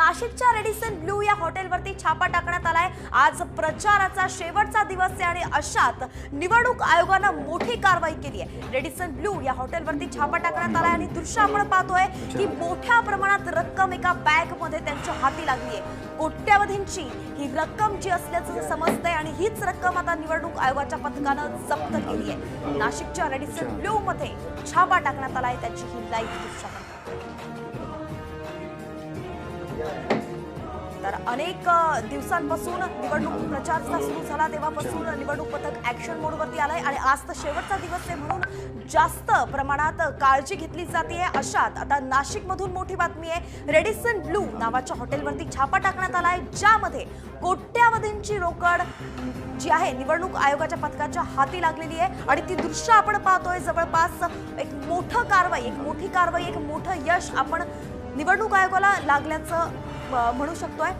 नाशिकच्या Radisson Blu या हॉटेलवरती छापा टाकण्यात आलाय. आज प्रचाराचा शेवटचा दिवस आहे आणि अशात निवडणूक आयोगानं मोठी कारवाई केली आहे रेडिसन ब्लू या हॉटेलवरती छापा टाकण्यात आलाय आणि दृश्य आपण पाहतोय की मोठ्या प्रमाणात रक्कम एका बॅगमध्ये त्यांच्या हाती लागली आहे कोट्यावधींची ही रक्कम जी असल्याचं समजतंय आणि हीच रक्कम आता निवडणूक आयोगाच्या पथकानं जप्त केली आहे नाशिकच्या रेडिसन ब्लू मध्ये छापा टाकण्यात आलाय त्याची ही लाईव्ह दृश्य तर अनेक दिवसांपासून निवडणूक प्रचार सुरू झाला. तेव्हापासून निवडणूक पथक ऍक्शन मोडवरती आलंय आणि आज तर शेवटचा दिवस आहे म्हणून जास्त प्रमाणात काळजी घेतली जाते अशात. आता नाशिकमधून मोठी बातमी आहे. रेडिसन ब्लू नावाच्या हॉटेलवरती छापा टाकण्यात आला आहे ज्यामध्ये कोट्यावधींची रोकड जी आहे निवडणूक आयोगाच्या पथकाच्या हाती लागलेली आहे आणि ती दृश्य आपण पाहतोय. जवळपास एक मोठं कारवाई एक मोठी कारवाई एक मोठं यश आपण निवडणूक आयोगाला लागल्याचं म्हणू शकतोय.